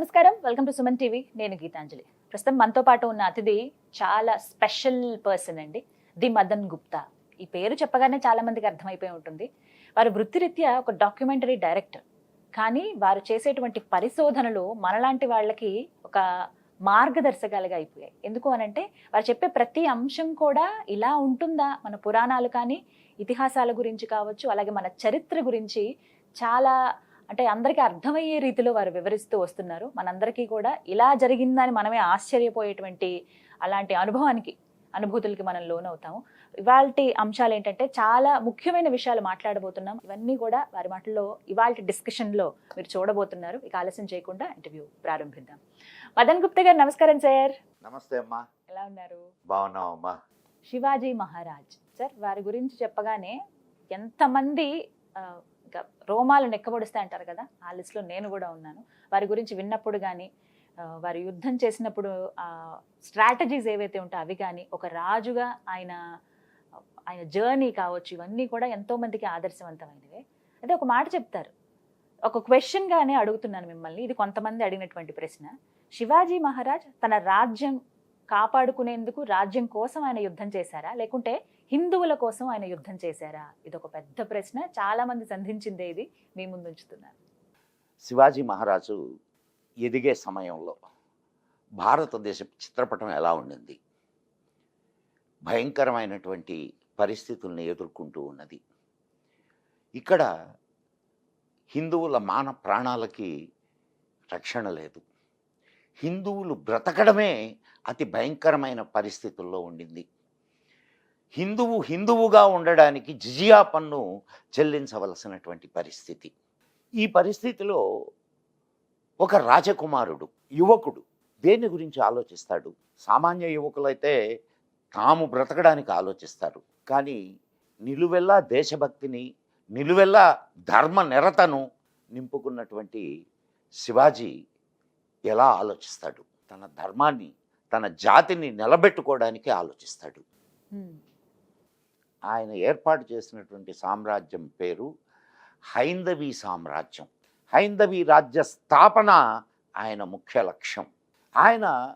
నమస్కారం. Welcome to Suman TV నేను గీతాంజలి. ప్రస్తుతం మనతో పాటు ఉన్న అతిథి చాలా స్పెషల్ పర్సన్ అండి. ది మదన్ గుప్తా. ఈ పేరు చెప్పగానే చాలా మందికి అర్థమైపోయి ఉంటుంది. వారు వృత్తిరీత్యా ఒక డాక్యుమెంటరీ డైరెక్టర్ కానీ వారు చేసేటువంటి పరిశోధనలు మనలాంటి వాళ్ళకి ఒక మార్గదర్శకాలుగా అయిపోయాయి. ఎందుకు అనంటే వారు చెప్పే ప్రతి అంశం కూడా ఇలా ఉంటుందా? మన పురాణాలు కానీ ఇతిహాసాల గురించి కావచ్చు అలాగే మన చరిత్ర గురించి చాలా అంటే అందరికీ అర్థమయ్యే రీతిలో వారు వివరిస్తూ వస్తున్నారు. మనందరికీ కూడా ఇలా జరిగిందని మనమే ఆశ్చర్యపోయేటువంటి అలాంటి అనుభవానికి అనుభూతులకి మనం లోనవుతాము. ఇవాళ అంశాలు ఏంటంటే చాలా ముఖ్యమైన విషయాలు మాట్లాడబోతున్నాం. ఇవన్నీ కూడా వారి మాటల్లో ఇవాళ డిస్కషన్లో మీరు చూడబోతున్నారు. ఇక ఆలస్యం చేయకుండా ఇంటర్వ్యూ ప్రారంభిద్దాం. మదన్ గుప్తా గారు నమస్కారం సార్. నమస్తే అమ్మా. ఎలా ఉన్నారు? బాగున్నావు అమ్మా శివాజీ మహారాజ్. సార్ వారి గురించి చెప్పగానే ఎంతమంది రోమాలు నెక్కబడుస్తాయి అంటారు కదా ఆ లిస్ట్లో నేను కూడా ఉన్నాను. వారి గురించి విన్నప్పుడు కానీ వారు యుద్ధం చేసినప్పుడు స్ట్రాటజీస్ ఏవైతే ఉంటాయో అవి కానీ ఒక రాజుగా ఆయన ఆయన జర్నీ కావచ్చు ఇవన్నీ కూడా ఎంతోమందికి ఆదర్శవంతమైనవే. అదే ఒక మాట చెప్తారు. ఒక క్వశ్చన్గానే అడుగుతున్నాను మిమ్మల్ని ఇది కొంతమంది అడిగినటువంటి ప్రశ్న. శివాజీ మహారాజ్ తన రాజ్యం కాపాడుకునేందుకు రాజ్యం కోసం ఆయన యుద్ధం చేశారా? లేకుంటే హిందువుల కోసం ఆయన యుద్ధం చేశారా? ఇది ఒక పెద్ద ప్రశ్న. చాలామంది సంధించిందే ఇది. మీ ముందు ఉంచుతున్నాను. శివాజీ మహారాజు ఎదిగే సమయంలో భారతదేశ చిత్రపటం ఎలా ఉండింది? భయంకరమైనటువంటి పరిస్థితుల్ని ఎదుర్కొంటూ ఉన్నది. ఇక్కడ హిందువుల మాన ప్రాణాలకి రక్షణ లేదు. హిందువులు బ్రతకడమే అతి భయంకరమైన పరిస్థితుల్లో ఉండింది. హిందువు హిందువుగా ఉండడానికి జిజియా పన్ను చెల్లించవలసినటువంటి పరిస్థితి. ఈ పరిస్థితిలో ఒక రాజకుమారుడు యువకుడు దేని గురించి ఆలోచిస్తాడు? సామాన్య యువకులైతే తాము బ్రతకడానికి ఆలోచిస్తారు. కానీ నిలువెల్లా దేశభక్తిని నిలువెల్లా ధర్మ నిరతను నింపుకున్నటువంటి శివాజీ ఎలా ఆలోచిస్తాడు? తన ధర్మాన్ని తన జాతిని నిలబెట్టుకోవడానికి ఆలోచిస్తాడు. ఆయన ఏర్పాటు చేసినటువంటి సామ్రాజ్యం పేరు హైందవీ సామ్రాజ్యం. హైందవీ రాజ్య స్థాపన ఆయన ముఖ్య లక్ష్యం. ఆయన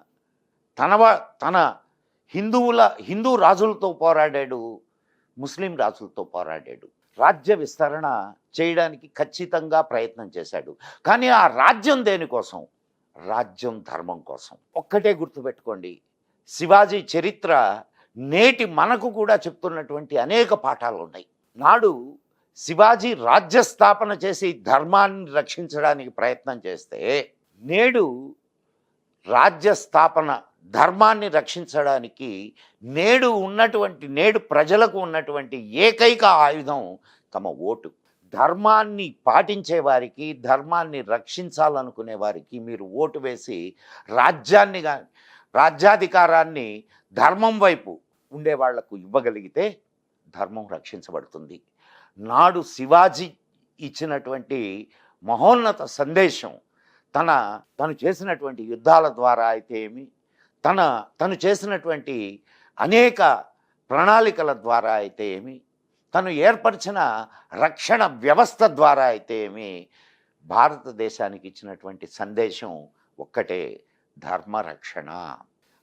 తన తన హిందువుల హిందూ రాజులతో పోరాడాడు ముస్లిం రాజులతో పోరాడాడు. రాజ్య విస్తరణ చేయడానికి ఖచ్చితంగా ప్రయత్నం చేశాడు. కానీ ఆ రాజ్యం దేనికోసం? రాజ్యం ధర్మం కోసం. ఒక్కటే గుర్తుపెట్టుకోండి. శివాజీ చరిత్ర నేటి మనకు కూడా చెప్తున్నటువంటి అనేక పాఠాలు ఉన్నాయి. నాడు శివాజీ రాజ్య స్థాపన చేసి ధర్మాన్ని రక్షించడానికి ప్రయత్నం చేస్తే నేడు రాజ్య స్థాపన ధర్మాన్ని రక్షించడానికి నేడు ఉన్నటువంటి నేడు ప్రజలకు ఉన్నటువంటి ఏకైక ఆయుధం తమ ఓటు. ధర్మాన్ని పాటించే వారికి ధర్మాన్ని రక్షించాలనుకునే వారికి మీరు ఓటు వేసి రాజ్యాన్ని రాజ్యాధికారాన్ని ధర్మం వైపు ఉండే వాళ్ళకు ఇవ్వగలిగితే ధర్మం రక్షించబడుతుంది. నాడు శివాజీ ఇచ్చినటువంటి మహోన్నత సందేశం తన తను చేసినటువంటి యుద్ధాల ద్వారా అయితే ఏమి తన తను చేసినటువంటి అనేక ప్రణాళికల ద్వారా అయితే ఏమి తను ఏర్పరిచిన రక్షణ వ్యవస్థ ద్వారా అయితే ఏమి భారతదేశానికి ఇచ్చినటువంటి సందేశం ఒక్కటే. ధర్మరక్షణ.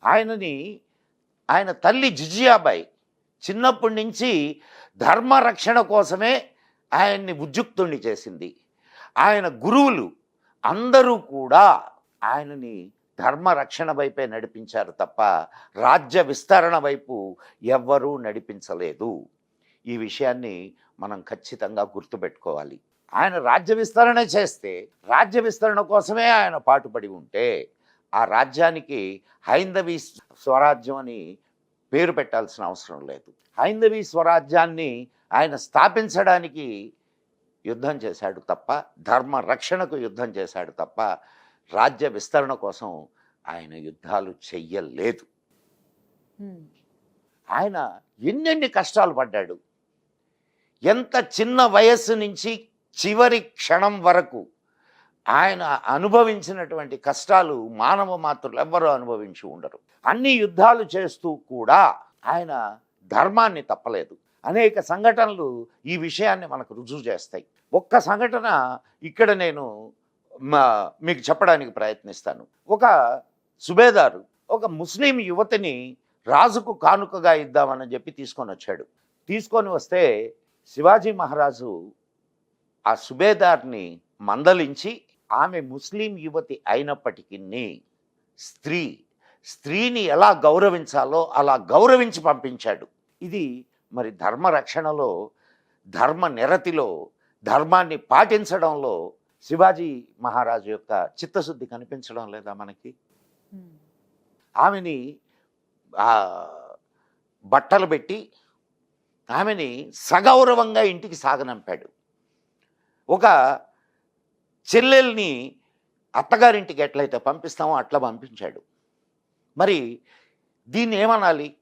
ఆయనని ఆయన తల్లి జిజియాబాయి చిన్నప్పటి నుంచి ధర్మరక్షణ కోసమే ఆయన్ని ఉద్యుక్తుణ్ణి చేసింది. ఆయన గురువులు అందరూ కూడా ఆయనని ధర్మరక్షణ వైపే నడిపించారు తప్ప రాజ్య విస్తరణ వైపు ఎవ్వరూ నడిపించలేదు. ఈ విషయాన్ని మనం ఖచ్చితంగా గుర్తుపెట్టుకోవాలి. ఆయన రాజ్య విస్తరణ చేస్తే రాజ్య విస్తరణ కోసమే ఆయన పాటుపడి ఉంటే ఆ రాజ్యానికి హైందవీ స్వరాజ్యం అని పేరు పెట్టాల్సిన అవసరం లేదు. హైందవీ స్వరాజ్యాన్ని ఆయన స్థాపించడానికి యుద్ధం చేశాడు తప్ప ధర్మ రక్షణకు యుద్ధం చేశాడు తప్ప రాజ్య విస్తరణ కోసం ఆయన యుద్ధాలు చెయ్యలేదు. ఆయన ఎన్నెన్ని కష్టాలు పడ్డాడు. ఎంత చిన్న వయస్సు నుంచి చివరి క్షణం వరకు ఆయన అనుభవించినటువంటి కష్టాలు మానవ మాత్రులు ఎవ్వరూ అనుభవించి ఉండరు. అన్ని యుద్ధాలు చేస్తూ కూడా ఆయన ధర్మాన్ని తప్పలేదు. అనేక సంఘటనలు ఈ విషయాన్ని మనకు రుజువు చేస్తాయి. ఒక్క సంఘటన ఇక్కడ నేను మా- మీకు చెప్పడానికి ప్రయత్నిస్తాను. ఒక సుబేదారు ఒక ముస్లిం యువతిని రాజుకు కానుకగా ఇద్దామని చెప్పి తీసుకొని వచ్చాడు. తీసుకొని వస్తే శివాజీ మహారాజు ఆ సుబేదార్ని మందలించి ఆమె ముస్లిం యువతి అయినప్పటికీ స్త్రీ స్త్రీని ఎలా గౌరవించాలో అలా గౌరవించి పంపించాడు. ఇది మరి ధర్మ రక్షణలో ధర్మ నిరతిలో ధర్మాన్ని పాటించడంలో శివాజీ మహారాజు యొక్క చిత్తశుద్ధి కనిపించడం లేదా మనకి? ఆమెని బట్టలు పెట్టి ఆమెని సగౌరవంగా ఇంటికి సాగనంపాడు. ఒక చెల్లెల్ని అత్తగారింటికి ఎట్లయితే పంపిస్తామో అట్లా పంపించాడు. మరి దీన్ని ఏమనాలి?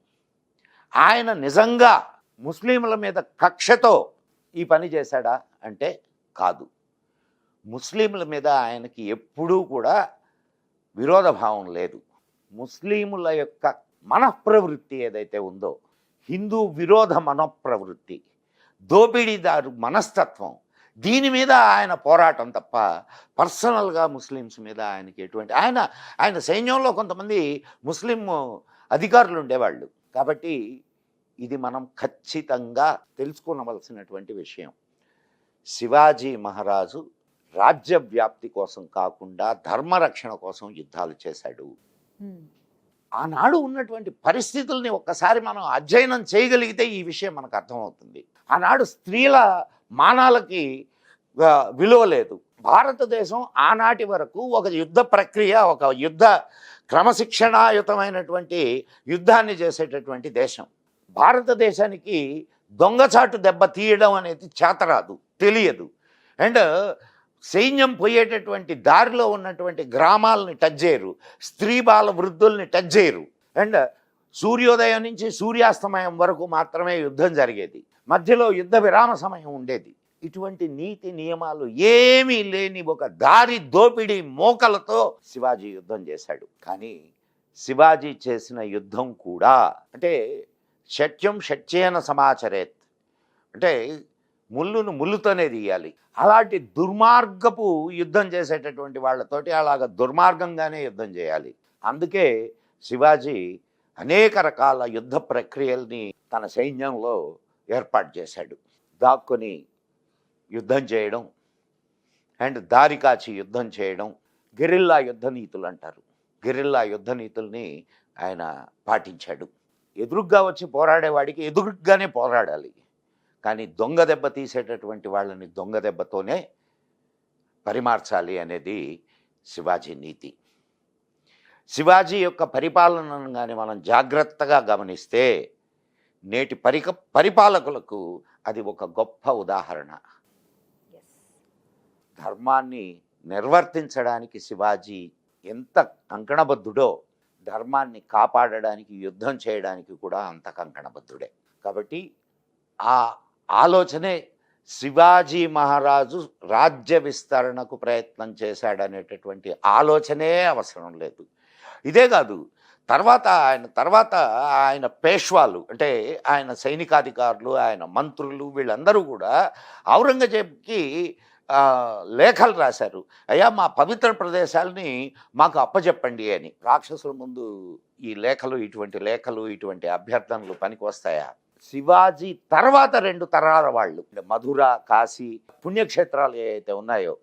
ఆయన నిజంగా ముస్లింల మీద కక్షతో ఈ పని చేశాడా అంటే కాదు. ముస్లింల మీద ఆయనకి ఎప్పుడూ కూడా విరోధభావం లేదు. ముస్లిముల యొక్క మనఃప్రవృత్తి ఏదైతే ఉందో హిందూ విరోధ మనఃప్రవృత్తి దోపిడీదారు మనస్తత్వం దీని మీద ఆయన పోరాటం తప్ప పర్సనల్గా ముస్లిమ్స్ మీద ఆయనకి ఎటువంటి ఆయన ఆయన సైన్యంలో కొంతమంది ముస్లిం అధికారులు ఉండేవాళ్ళు. కాబట్టి ఇది మనం ఖచ్చితంగా తెలుసుకోవలసినటువంటి విషయం. శివాజీ మహారాజు రాజ్య వ్యాప్తి కోసం కాకుండా ధర్మరక్షణ కోసం యుద్ధాలు చేశాడు. ఆనాడు ఉన్నటువంటి పరిస్థితుల్ని ఒక్కసారి మనం అధ్యయనం చేయగలిగితే ఈ విషయం మనకు అర్థమవుతుంది. ఆనాడు స్త్రీల మానాలకి విలువ లేదు. భారతదేశం ఆనాటి వరకు ఒక యుద్ధ ప్రక్రియ ఒక యుద్ధ క్రమశిక్షణాయుతమైనటువంటి యుద్ధాన్ని చేసేటటువంటి దేశం. భారతదేశానికి దొంగచాటు దెబ్బ తీయడం అనేది చేతరాదు తెలియదు. అండ్ సైన్యం పోయేటటువంటి దారిలో ఉన్నటువంటి గ్రామాలని టచ్ చేయరు స్త్రీ బాల వృద్ధుల్ని టచ్ చేయరు. అండ్ సూర్యోదయం నుంచి సూర్యాస్తమయం వరకు మాత్రమే యుద్ధం జరిగేది. మధ్యలో యుద్ధ విరామ సమయం ఉండేది. ఇటువంటి నీతి నియమాలు ఏమీ లేని ఒక దారి దోపిడీ మోకలతో శివాజీ యుద్ధం చేశాడు. కానీ శివాజీ చేసిన యుద్ధం కూడా అంటే షట్యం షట్యేన సమాచరేత్. అంటే ముళ్ళును ముళ్ళుతోనే తీయాలి. అలాంటి దుర్మార్గపు యుద్ధం చేసేటటువంటి వాళ్ళతోటి అలాగ దుర్మార్గంగానే యుద్ధం చేయాలి. అందుకే శివాజీ అనేక రకాల యుద్ధ ప్రక్రియల్ని తన సైన్యంలో ఏర్పాటు చేశాడు. దాక్కుని యుద్ధం చేయడం అండ్ దారి కాచి యుద్ధం చేయడం గెరిల్లా యుద్ధ నీతులు అంటారు. గెరిల్లా యుద్ధ నీతుల్ని ఆయన పాటించాడు. ఎదురుగ్గా వచ్చి పోరాడేవాడికి ఎదురుగ్గానే పోరాడాలి. కానీ దొంగ దెబ్బ తీసేటటువంటి వాళ్ళని దొంగ దెబ్బతోనే పరిమార్చాలి అనేది శివాజీ నీతి. శివాజీ యొక్క పరిపాలనను కానీ మనం జాగ్రత్తగా గమనిస్తే నేటి పరిక పరిపాలకులకు అది ఒక గొప్ప ఉదాహరణ. ధర్మాన్ని నిర్వర్తించడానికి శివాజీ ఎంత కంకణబద్ధుడో ధర్మాన్ని కాపాడడానికి యుద్ధం చేయడానికి కూడా అంత కంకణబద్ధుడే. కాబట్టి ఆ ఆలోచనే శివాజీ మహారాజు రాజ్య విస్తరణకు ప్రయత్నం చేశాడనేటటువంటి ఆలోచనే అవసరం లేదు. ఇదే కాదు తర్వాత ఆయన తర్వాత ఆయన పేష్వాలు అంటే ఆయన సైనికాధికారులు ఆయన మంత్రులు వీళ్ళందరూ కూడా ఔరంగజేబ్కి లేఖలు రాశారు. అయ్యా మా పవిత్ర ప్రదేశాలని మాకు అప్పచెప్పండి అని. రాక్షసుల ముందు ఈ లేఖలు ఇటువంటి లేఖలు ఇటువంటి అభ్యర్థనలు పనికి వస్తాయా శివాజీ తర్వాత రెండు తరాల వాళ్ళు. మధుర కాశీ పుణ్యక్షేత్రాలు ఏవైతే ఉన్నాయో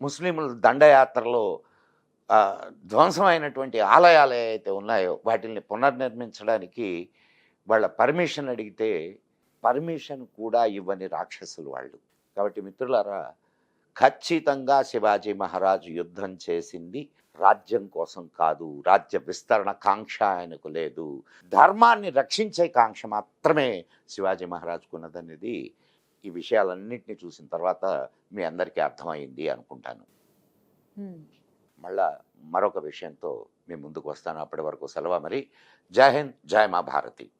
ముస్లింల దండయాత్రలో ధ్వంసమైనటువంటి ఆలయాలు ఏవైతే ఉన్నాయో వాటిని పునర్నిర్మించడానికి వాళ్ళ పర్మిషన్ అడిగితే పర్మిషన్ కూడా ఇవ్వని రాక్షసులు వాళ్ళు. కాబట్టి మిత్రులారా ఖచ్చితంగా శివాజీ మహారాజు యుద్ధం చేసింది. రాజ్యం కోసం కాదు రాజ్య విస్తరణ కాంక్ష ఆయనకు లేదు. ధర్మాన్ని రక్షించే కాంక్ష మాత్రమే శివాజీ మహారాజుకున్నదనేది ఈ విషయాలన్నింటినీ చూసిన తర్వాత మీ అందరికీ అర్థమైంది అనుకుంటాను. మళ్ళా మరొక విషయంతో మీ ముందుకు వస్తాను. అప్పటి వరకు సెలవు మరి జై హింద్ జై మా భారతి.